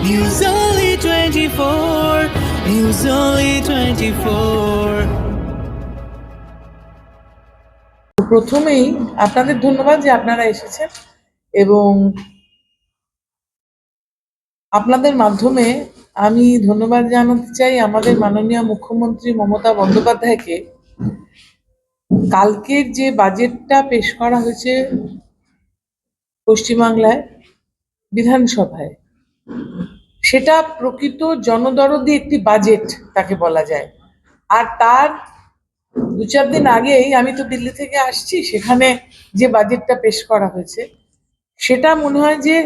News Only 24. News Only 24. প্রথমেই আপনাদের ধন্যবাদ যে আপনারা এসেছেন এবং আপনাদের মাধ্যমে আমি ধন্যবাদ জানাতে চাই আমাদের মাননীয় মুখ্যমন্ত্রী মমতা বন্দ্যোপাধ্যায়কে কালকের যে বাজেটটা পেশ করা হয়েছে পশ্চিমবাংলায় বিধানসভায় সেটা প্রকৃত জনদরদি একটি বাজেট তাকে বলা যায়। আর তার দু চার দিন আগেই আমি তো দিল্লি থেকে আসছি, সেখানে যে বাজেটটা পেশ করা হয়েছে, সেটা মনে হয় যে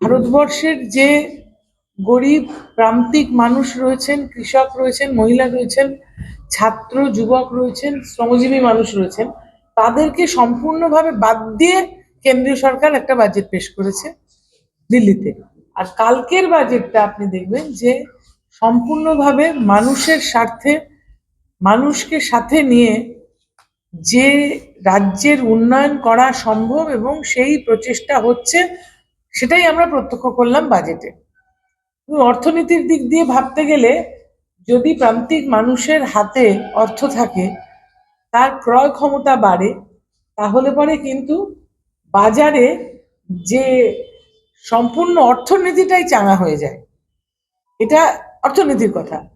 ভারতবর্ষের যে গরিব, প্রান্তিক মানুষ রয়েছেন, কৃষক রয়েছেন, মহিলা রয়েছেন, ছাত্র, যুবক রয়েছেন, শ্রমজীবী মানুষ রয়েছেন, তাদেরকে সম্পূর্ণভাবে বাদ দিয়ে কেন্দ্রীয় সরকার একটা বাজেট পেশ করেছে দিল্লিতে। আর কালকের বাজেটটা আপনি দেখবেন যে সম্পূর্ণভাবে মানুষের স্বার্থে, মানুষকে সাথে নিয়ে যে রাজ্যের উন্নয়ন করা সম্ভব এবং সেই প্রচেষ্টা হচ্ছে, সেটাই আমরা প্রত্যক্ষ করলাম বাজেটে। অর্থনীতির দিক দিয়ে ভাবতে গেলে যদি প্রান্তিক মানুষের হাতে অর্থ থাকে, তার ক্রয় ক্ষমতা বাড়ে, তাহলে পরে কিন্তু বাজারে যে সম্পূর্ণ অর্থনীতিটাই চাঙা হয়ে যায়। এটা অর্থনীতির কথা।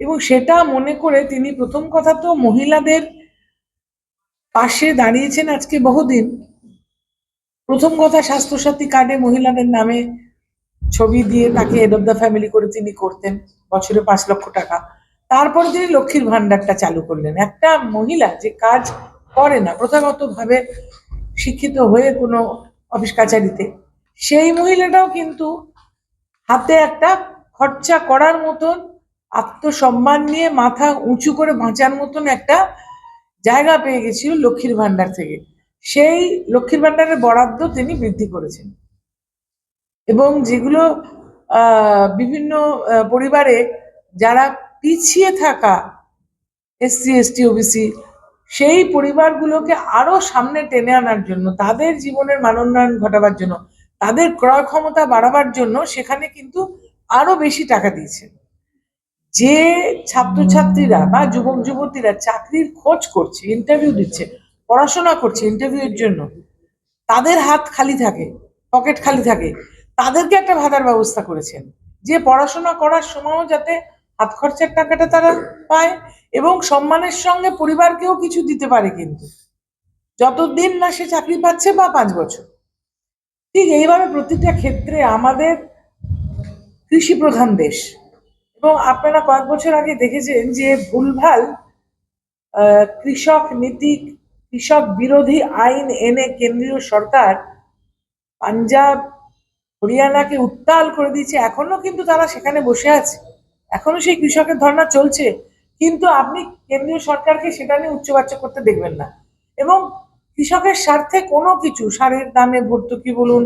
এবং সেটা মনে করে তিনি প্রথম কথা তো মহিলাদের পাশে দাঁড়িয়েছেন আজকে বহুদিন। প্রথম কথা স্বাস্থ্যসাথী কার্ডে মহিলাদের নামে ছবি দিয়ে তাকে হেড অফ দ্য ফ্যামিলি করে তিনি করতেন বছরে পাঁচ লক্ষ টাকা। তারপরে তিনি লক্ষ্মীর ভান্ডারটা চালু করলেন। একটা মহিলা যে কাজ করে না, প্রথাগতভাবে শিক্ষিত হয়ে কোনো অফিস কাছারিতে সেই মহিলাটাও কিন্তু হাতে একটা খরচা করার মতন, আত্মসম্মান নিয়ে মাথা উঁচু করে বাঁচার মতন একটা জায়গা পেয়ে গেছিল লক্ষ্মীর ভান্ডার থেকে। সেই লক্ষ্মীর ভান্ডারের বরাদ্দ তিনি বৃদ্ধি করেছেন। এবং যেগুলো বিভিন্ন পরিবারে যারা পিছিয়ে থাকা এসসি, এসটি, ওবিসি, সেই পরিবারগুলোকে আরও সামনে টেনে আনার জন্য, তাদের জীবনের মানোন্নয়ন ঘটাবার জন্য তাদের ক্রয় ক্ষমতা বাড়াবার জন্য সেখানে কিন্তু আরও বেশি টাকা দিয়েছেন যে ছাত্রছাত্রীরা বা যুবক যুবতীরা চাকরির খোঁজ করছে ইন্টারভিউ দিচ্ছে, পড়াশোনা করছে ইন্টারভিউর জন্য, তাদের হাত খালি থাকে পকেট খালি থাকে, তাদেরকে একটা ভাতার ব্যবস্থা করেছেন। যে পড়াশোনা করার সময়ও যাতে হাত খরচের টাকাটা তারা পায় এবং সম্মানের সঙ্গে পরিবারকেও কিছু দিতে পারে কিন্তু। যতদিন না সে চাকরি পাচ্ছে বা পাঁচ বছর। ঠিক এইভাবে প্রতিটা ক্ষেত্রে আমাদের কৃষি প্রধান দেশ। এবং আপনারা কয়েক বছর আগে দেখেছেন যে ভুলভাল কৃষক নীতি, কৃষক বিরোধী আইন এনে কেন্দ্রীয় সরকার পাঞ্জাব, হরিয়ানাকে উত্তাল করে দিয়েছে। এখনও কিন্তু তারা সেখানে বসে আছে। এখনও সেই কৃষকের ধর্ণা চলছে। কিন্তু আপনি কেন্দ্রীয় সরকারকে সেটা নিয়ে উচ্চবাচ্য করতে দেখবেন না। এবং কৃষকের স্বার্থে কোনো কিছু সারের দামে ভর্তুকি বলুন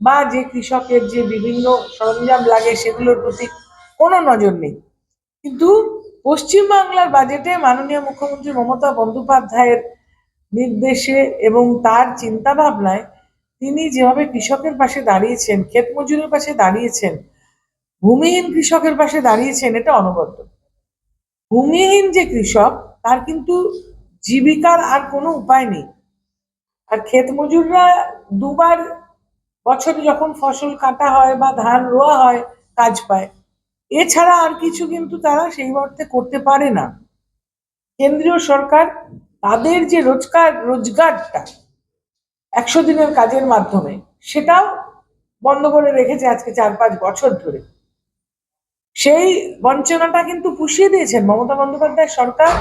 বা যে কৃষকের যে বিভিন্ন সরঞ্জাম লাগে সেগুলোর প্রতি কোনো নজর নেই। কিন্তু পশ্চিমবাংলার বাজেটে মাননীয় মুখ্যমন্ত্রী মমতা বন্দ্যোপাধ্যায়ের নির্দেশে এবং তার চিন্তা ভাবনায় তিনি যেভাবে কৃষকের পাশে দাঁড়িয়েছেন ক্ষেত মজুরের পাশে দাঁড়িয়েছেন, ভূমিহীন কৃষকের পাশে দাঁড়িয়েছেন, এটা অনবদ্য। ভূমিহীন যে কৃষক, তার কিন্তু জীবিকার আর কোনো উপায় নেই। আর ক্ষেত মজুররা দুবার বছরে যখন ফসল কাটা হয় বা ধান রোয়া হয়, কাজ পায়। এছাড়া আর কিছু কিন্তু তারা সেই অর্থে করতে পারে না। কেন্দ্রীয় সরকার তাদের যে রোজগার রোজগারটা একশো দিনের কাজের মাধ্যমে, সেটাও বন্ধ করে রেখেছে আজকে চার পাঁচ বছর ধরে। সেই বঞ্চনাটা কিন্তু পুষিয়ে দিয়েছেন মমতা বন্দ্যোপাধ্যায় সরকার,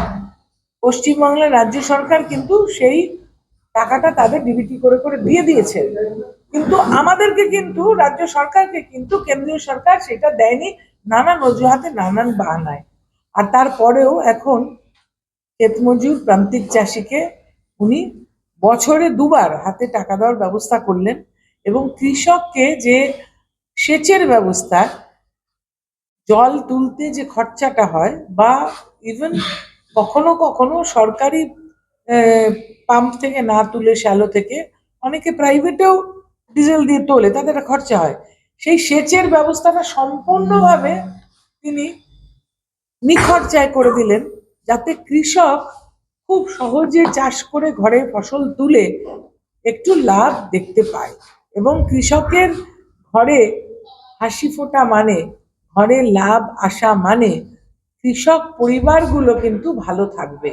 পশ্চিমবাংলার রাজ্য সরকার কিন্তু সেই টাকাটা তাদের ডিবিটি করে করে দিয়ে দিয়েছে। কিন্তু আমাদেরকে কিন্তু, রাজ্য সরকারকে কিন্তু, কেন্দ্রীয় সরকার সেটা দেয়নি, নানান অজুহাতে নানান বাহানায়। আর তারপরেও এখন ক্ষেতমজুর প্রান্তিক চাষিকে উনি বছরে দুবার হাতে টাকা দেওয়ার ব্যবস্থা করলেন এবং কৃষককে যে সেচের ব্যবস্থা, জল তুলতে যে খরচাটা হয় বা ইভেন কখনো কখনো সরকারি পাম্প থেকে না তুলে শ্যালো থেকে অনেকে প্রাইভেটেও ডিজেল দিয়ে তোলে তাদের একটা খরচা হয়। সেই সেচের ব্যবস্থাটা সম্পূর্ণভাবে তিনি নিখরচায় করে দিলেন, যাতে কৃষক খুব সহজে চাষ করে ঘরে ফসল তুলে একটু লাভ দেখতে পায় এবং কৃষকের ঘরে হাসি ফোটা মানে ঘরে লাভ আসা মানে কৃষক পরিবারগুলো কিন্তু ভালো থাকবে।